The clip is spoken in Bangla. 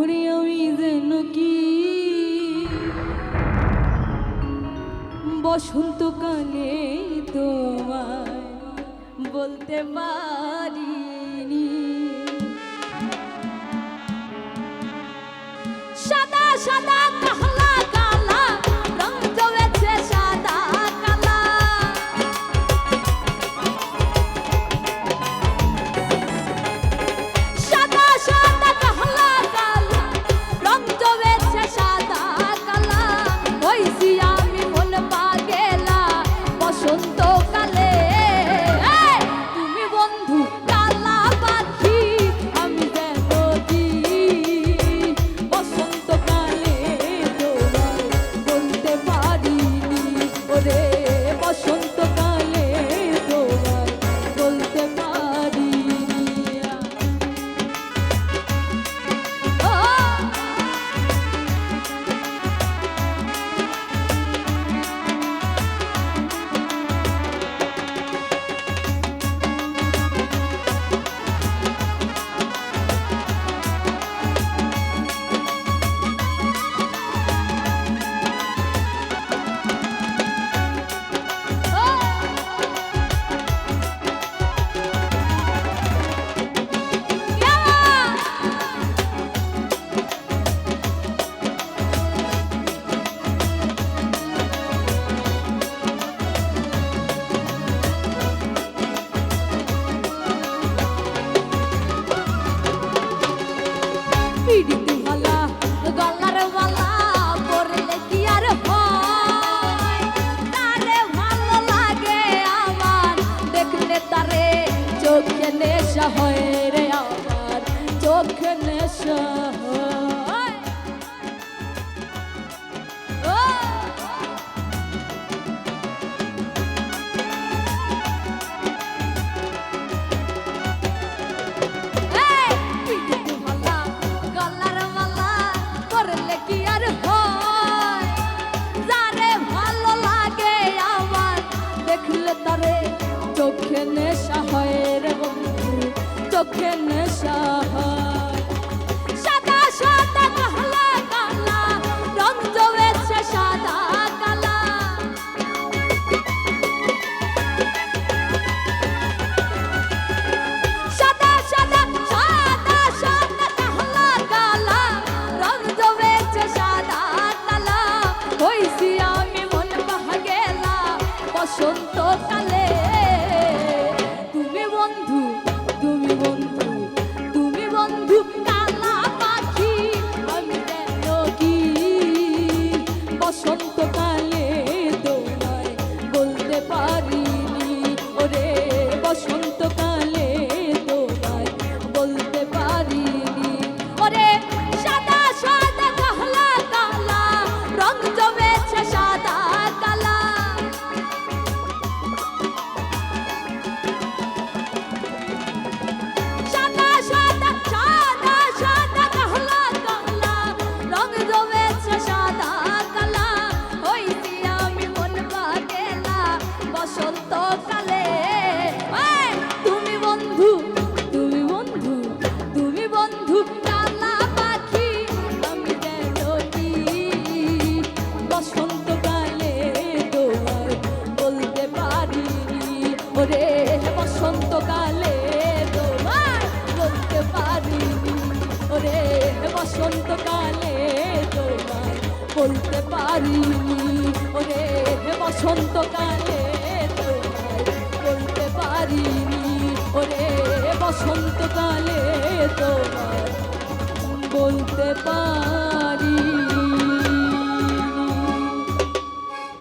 ওরে আমি যেন কি? বসন্তকালে তোমায় বলতে পারিনি। সাত পিড়িতে গলা গলার বলতে পারিনি। ওরে পারি ওরে বসন্তকালে তোমায় বলতে পারিনি। ওরে বসন্তকালে তোমায় বলতে পারি